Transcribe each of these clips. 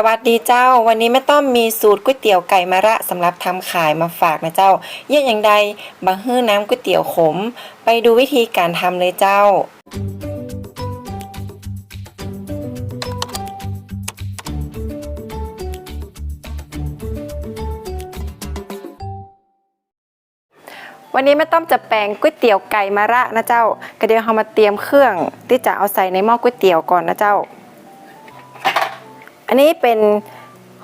สวัสดีเจ้า วันนี้แม่ต้อมมีสูตรก๋วยเตี๋ยวไก่มะระสำหรับทำขายมาฝากนะเจ้า เยี่ยงอย่างใดบะฮื้อน้ำก๋วยเตี๋ยวขม ไปดูวิธีการทำเลยเจ้า วันนี้แม่ต้อมจะแปลงก๋วยเตี๋ยวไก่มะระนะเจ้าก็เดี๋ยวเรามาเตรียมเครื่องที่จะเอาใส่ในหม้อก๋วยเตี๋ยวก่อนนะเจ้า อันนี้เป็น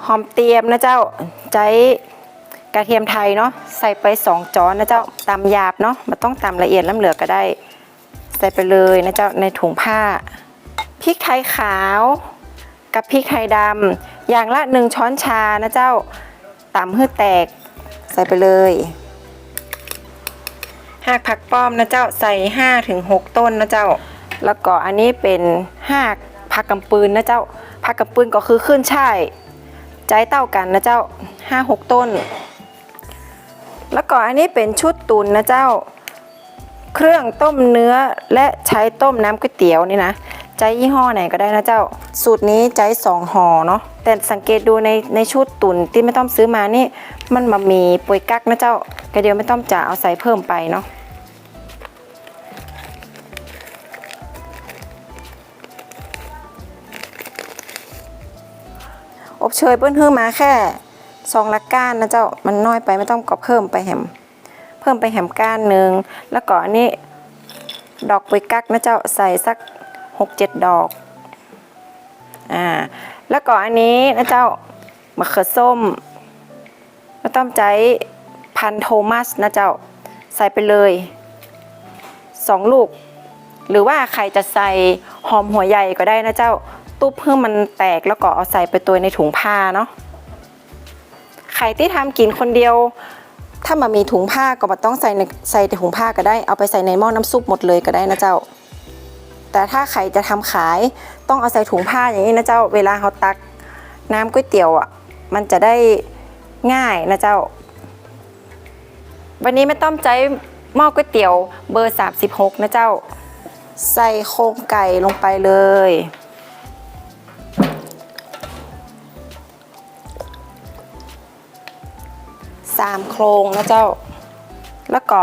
หอมเตรียมนะเจ้าใจกระเทียมไทยเนาะใส่ไปสองจ้อนนะเจ้าตำหยาบเนาะมันต้องตำละเอียดล้ำเหลือก็ได้ ใส่ไปเลยนะเจ้าในถุงผ้าพริกไทยขาวกับพริกไทยดำอย่างละหนึ่งช้อนชานะเจ้าตำให้แตก ใส่ไปเลยหากผักป้อมนะเจ้าใส่5ถึง6ต้นนะเจ้า แล้วก็อันนี้เป็นหากผักกำปืนนะเจ้า ผักกำปืนก็คือขึ้นช่ายใจเต้ากันนะเจ้าห้าหกต้น แล้วก็อันนี้เป็นชุดตุนนะเจ้า เครื่องต้มเนื้อและใช้ต้มน้ำก๋วยเตี๋ยวนี่นะใจยี่ห้อไหนก็ได้นะเจ้า สูตรนี้ใจสองห่อเนาะแต่สังเกตดูในในชุดตุนที่ไม่ต้องซื้อมานี่ มันมามีปวยกักนะเจ้าก็เดียวไม่ต้องจะเอาใส่เพิ่มไปเนาะ เชยเปิ้นฮื้อมาแค่ซองละก้านนะเจ้ามันน้อยไปไม่ต้องก็เพิ่มไปแหมเพิ่มไปแหมก้านหนึ่งแล้วก็อันนี้ดอกปวยกักนะเจ้าใส่สักหกเจ็ดดอกอ่าแล้วก็อันนี้นะเจ้ามะเขือส้มไม่ต้องใจพันโทมัสนะเจ้าใส่ไปเลยสองลูก หรือว่าใครจะใส่หอมหัวใหญ่ก็ได้นะเจ้า ตุ๊บเพื่อมันแตกแล้วก็เอาใส่ไปตัวในถุงผ้าเนาะไข่ที่ทำกินคนเดียว ถ้ามามีถุงผ้าก็มาต้องใส่ในใส่ในถุงผ้าก็ได้เอาไปใส่ในหม้อน้ำซุปหมดเลยก็ได้นะเจ้า แต่ถ้าใครจะทำขายต้องเอาใส่ถุงผ้าอย่างนี้นะเจ้า เวลาเขาตักน้ำก๋วยเตี๋ยวอะมันจะได้ง่ายนะเจ้า วันนี้ไม่ต้องใจหม้อก๋วยเตี๋ยวเบอร์ 36 นะเจ้า ใส่โครงไก่ลงไปเลยามโครงนะเจ้า แล้วก็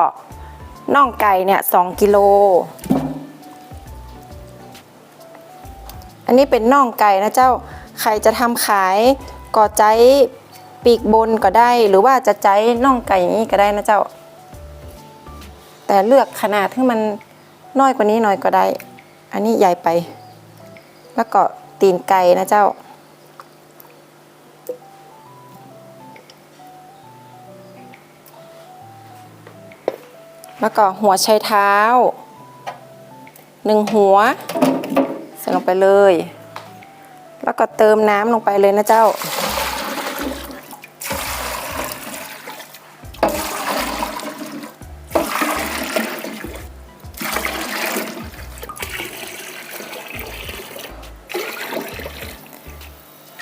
น่องไก่เนี่ยสองกิโล อันนี้เป็นน่องไก่นะเจ้า ใครจะทำขายก็ใจปีกบนก็ได้ หรือว่าจะใจน่องไก่อย่างนี้ก็ได้นะเจ้า แต่เลือกขนาดที่มันน้อยกว่านี้หน่อยก็ได้ อันนี้ใหญ่ไป แล้วก็ตีนไก่นะเจ้า แล้วก็หัวไชเท้าหนึ่งหัว ใส่ลงไปเลย แล้วก็เติมน้ำลงไปเลยนะเจ้า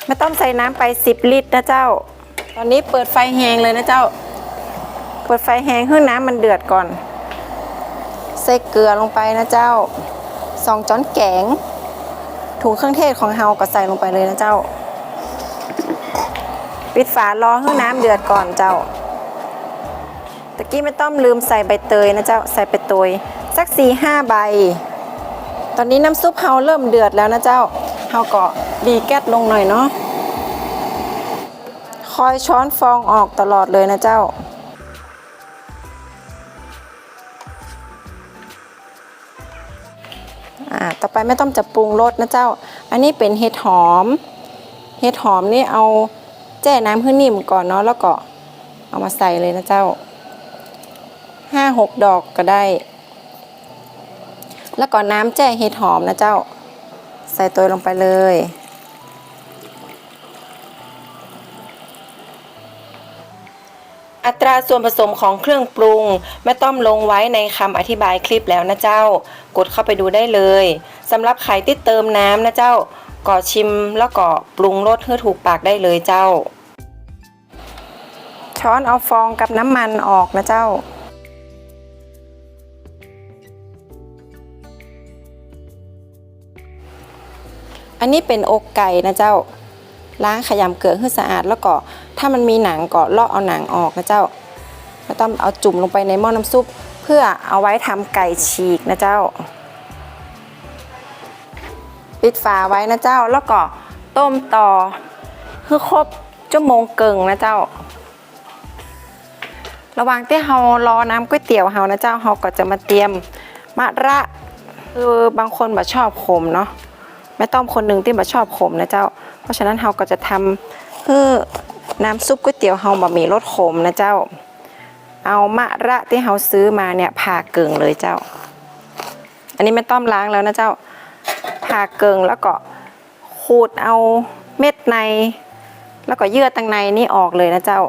ไม่ต้องใส่น้ำไป 10 ลิตรนะเจ้า ตอนนี้เปิดไฟแหงเลยนะเจ้า เปิดไฟแหงให้น้ำมันเดือดก่อน ส่เกลือลงไปนะเจ้าสองจ้อนแกงถุงเครื่องเทศของเฮาก็ใส่ลงไปเลยนะเจ้า ปิดฝารอให้น้ำเดือดก่อนเจ้าตะกี้ไม่ต้องลืมใส่ใบเตยนะเจ้าใส่ใบเตยสักสี่ห้าใบ ตอนนี้น้ำซุปเฮาเริ่มเดือดแล้วนะเจ้าเฮาก็ดีแก๊สลงหน่อยเนาะคอยช้อนฟองออกตลอดเลยนะเจ้า ต่อไปไม่ต้องจะปรุงรสนะเจ้า อันนี้เป็นเห็ดหอม เห็ดหอมนี่เอาแจ้น้ำให้นิ่มก่อนเนาะแล้วก็เอามาใส่เลยนะเจ้าห้าหกดอกก็ได้ แล้วก็น้ำแจ้เห็ดหอมนะเจ้า ใส่ตัวลงไปเลย อัตราส่วนผสมของเครื่องปรุงแม่ต้อมลงไว้ในคำอธิบายคลิปแล้วนะเจ้า กดเข้าไปดูได้เลยสำหรับใครที่เติมน้ำนะเจ้าก็ชิมแล้วก็ปรุงรสให้ถูกปากได้เลยเจ้า ช้อนเอาฟองกับน้ำมันออกนะเจ้าอันนี้เป็นอกไก่นะเจ้า ล้างขยำเกลือให้สะอาด แล้วก็ถ้ามันมีหนังก็ลาะเอาหนังออกนะเจ้าแล้วต้องเอาจุ่มลงไปในหม้อน้ำซุป เพื่อเอาไว้ทำไก่ฉีกนะเจ้า ปิดฝาไว้นะเจ้า แล้วก็ต้มต่อให้ครบชั่วโมงเกิงนะเจ้า ระหว่างที่เรารอน้ำก๋วยเตี๋ยวเฮานะเจ้าเราก็จะมาเตรียมมะระคือบางคนแบบชอบขมเนาะแม่ต้อมคนหนึ่งที่แบบชอบขมนะเจ้า เพราะฉะนั้นเราก็จะทำเพื่อน้ำซุปก๋วยเตี๋ยวเฮาบะหมี่รสขมนะเจ้า เอามะระที่เราซื้อมาเนี่ยผ่าเกิงเลยเจ้า อันนี้แม่ต้อมล้างแล้วนะเจ้าผ่าเกิงแล้วก็ขูดเอาเม็ดใน แล้วก็เยื่อตังในนี่ออกเลยนะเจ้า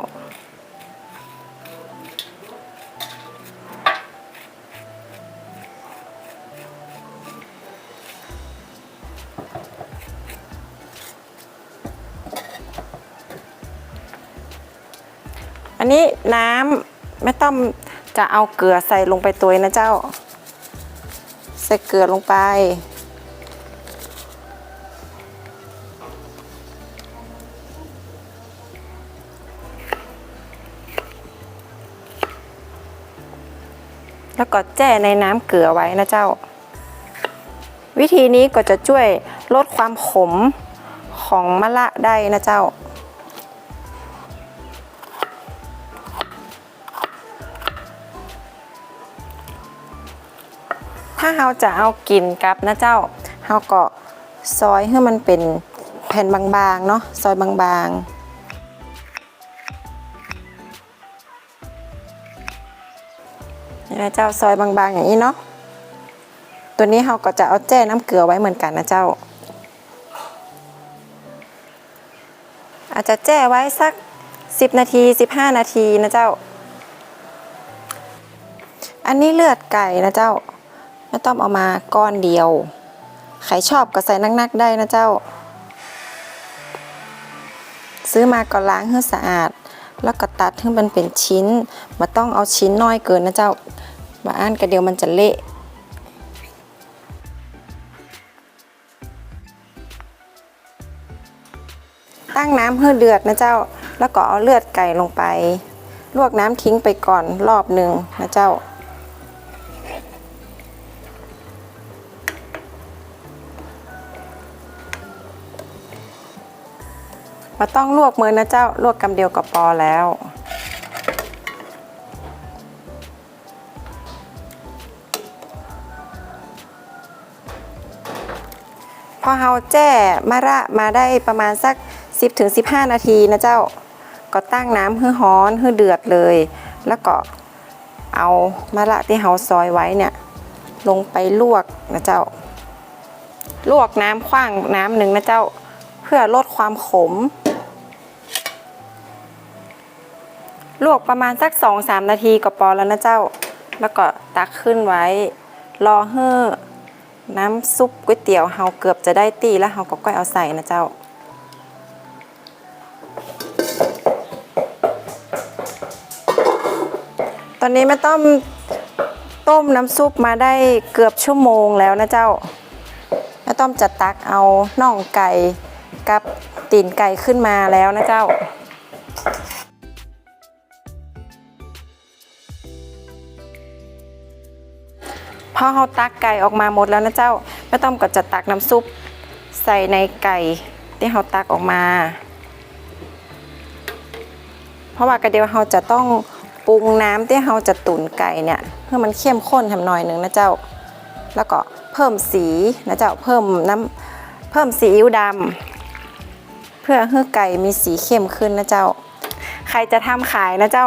น้ำไม่ต้องจะเอาเกลือใส่ลงไปตัวนะเจ้า ใส่เกลือลงไป แล้วก็แจ้ในน้ำเกลือไว้นะเจ้า วิธีนี้ก็จะช่วยลดความขมของมะละได้นะเจ้า ถ้าเราจะเอากินกับนะเจ้าเราก็ซอยให้มันเป็นแผ่นบางๆเนาะซอยบางๆนี่นะเจ้าซอยบางๆอย่างนี้เนาะ ตัวนี้เราก็จะเอาแจ้น้ำเกลือไว้เหมือนกันนะเจ้า อาจจะแจ้ไว้สัก 10 นาที 15 นาทีนะเจ้า อันนี้เลือดไก่นะเจ้า ไม่ต้องเอามาก้อนเดียว ใครชอบก็ใส่นักๆได้นะเจ้า ซื้อมาก็ล้างให้สะอาด แล้วก็ตัดให้มันเป็นชิ้นมาต้องเอาชิ้นน้อยเกินนะเจ้ามาอ่านกระเดียวมันจะเละตั้งน้ำให้เดือดนะเจ้า แล้วก็เอาเลือดไก่ลงไป ลวกน้ำทิ้งไปก่อนรอบหนึ่งนะเจ้า มาต้องลวกมือนะเจ้าลวกกำเดียวกับปอแล้ว พอเฮาแจ้มะระมาได้ประมาณสัก 10-15 นาทีนะเจ้า ก็ตั้งน้ำให้ร้อนให้เดือดเลย แล้วก็เอามะระที่เฮาซอยไว้เนี่ย ลงไปลวกนะเจ้า ลวกน้ำขว้างน้ำหนึ่งนะเจ้า เพื่อลดความขม ลวกประมาณสัก 2-3 นาทีก็พอแล้วนะเจ้า แล้วก็ตักขึ้นไว้ รอให้น้ำซุปก๋วยเตี๋ยวเฮาเกือบจะได้ตีแล้วเฮาก็ก้อยเอาใส่นะเจ้า ตอนนี้แม่ต้อมต้มน้ำซุปมาได้เกือบชั่วโมงแล้วนะเจ้าแม่ต้อมจะตักเอาน่องไก่กับตีนไก่ขึ้นมาแล้วนะเจ้า อเราตักไก่ออกมาหมดแล้วนะเจ้าแม่ต้อมก็จะตักน้ำซุปใส่ในไก่ที่เราตักออกมา เพราะว่ากระเดียวเราจะต้องปรุงน้ำที่เราจะตุ๋นไก่เนี่ยเพื่อมันเข้มข้นทำหน่อยหนึ่งนะเจ้า แล้วก็เพิ่มสีนะเจ้าเพิ่มน้ำเพิ่มซีอิ๊วดำเพื่อให้ไก่มีสีเข้มขึ้นนะเจ้า ใครจะทำขายนะเจ้า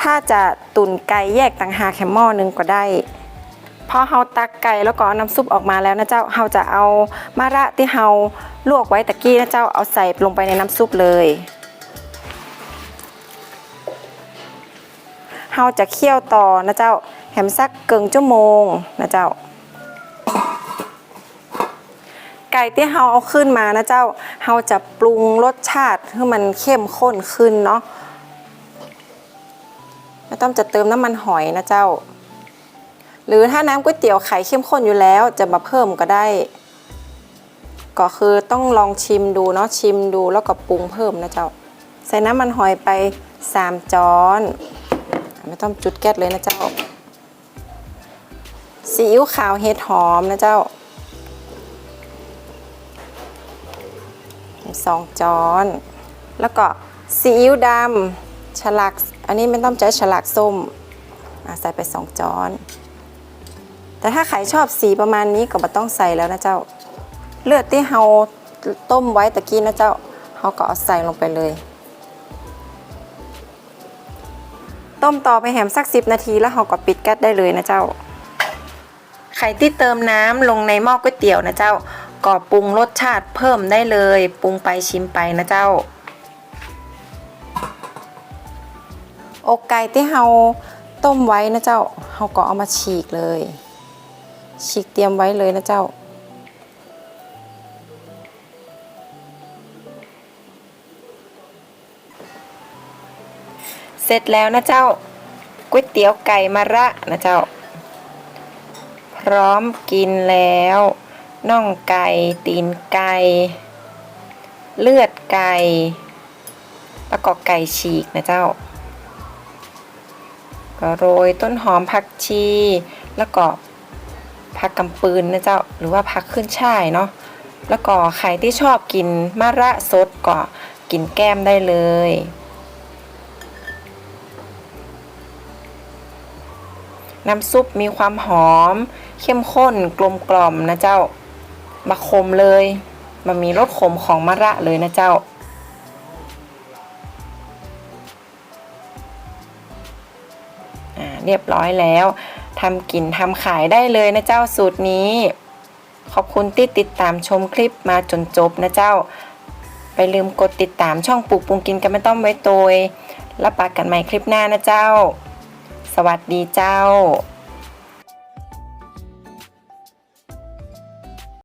ถ้าจะตุ๋นไก่แยกต่างหากแค่หม้อหนึงก็ได้ พอเฮาตักไก่แล้วก็น้ำซุปออกมาแล้วนะเจ้าเฮาจะเอามะระที่เฮาลวกไว้ตะกี้นะเจ้าเอาใส่ลงไปในน้ำซุปเลยเฮาจะเคี่ยวต่อนะเจ้าแหมสักเกิงชั่วโมงนะเจ้า ไก่ที่เฮาเอาขึ้นมานะเจ้าเฮาจะปรุงรสชาติให้มันเข้มข้นขึ้นเนาะไม่ต้องจะเติมน้ำมันหอยนะเจ้า หรือถ้าน้ำก๋วยเตี๋ยวไข่เข้มข้นอยู่แล้วจะมาเพิ่มก็ได้ ก็คือต้องลองชิมดูเนาะชิมดูแล้วก็ปรุงเพิ่มนะเจ้า ใส่น้ำมันหอยไป3จ้อน ไม่ต้องจุดแก๊สเลยนะเจ้าซีอิ๊วขาวเห็ดหอมนะเจ้าสองจ้อน แล้วก็ซีอิ๊วดำฉลาก อันนี้ไม่ต้องใช้ฉลากส้มใส่ไปสองจ้อน แต่ถ้าใครชอบสีประมาณนี้ก็ไม่ต้องใส่แล้วนะเจ้า เลือดที่เราต้มไว้ตะกี้นะเจ้าเราก็เอาใส่ลงไปเลย ต้มต่อไปแหมสักสินาทีแล้วเราก็ปิดแก๊สได้เลยนะเจ้า ไข่ที่เติมน้ำลงในหม้อก๋วยเตี๋ยวนะเจ้าก็ปรุงรสชาติเพิ่มได้เลยปรุงไปชิมไปนะเจ้า อกไก่ที่เราต้มไว้นะเจ้าเราก็เอามาฉีกเลย ฉีกเตรียมไว้เลยนะเจ้า เสร็จแล้วนะเจ้าก๋วยเตี๋ยวไก่มะระนะเจ้า พร้อมกินแล้วน่องไก่ตีนไก่เลือดไก่แล้วก็ไก่ฉีกนะเจ้าก็โรยต้นหอมผักชี แล้วก็ ผักกำปืนนะเจ้าหรือว่าผักขึ้นช่ายเนาะแล้วก็ใครที่ชอบกินมะระสดก็กินแก้มได้เลย น้ำซุปมีความหอม เข้มข้นกลมกล่อมนะเจ้ามาคมเลยมันมีรสขมของมะระเลยนะเจ้าอ่าเรียบร้อยแล้ว ทำกินทำขายได้เลยนะเจ้าสูตรนี้ ขอบคุณที่ติดตามชมคลิปมาจนจบนะเจ้า ไปลืมกดติดตามช่องปลูกปรุงกินกันไม่ต้องไว้ตัวแล้วปากกันใหม่คลิปหน้านะเจ้า สวัสดีเจ้า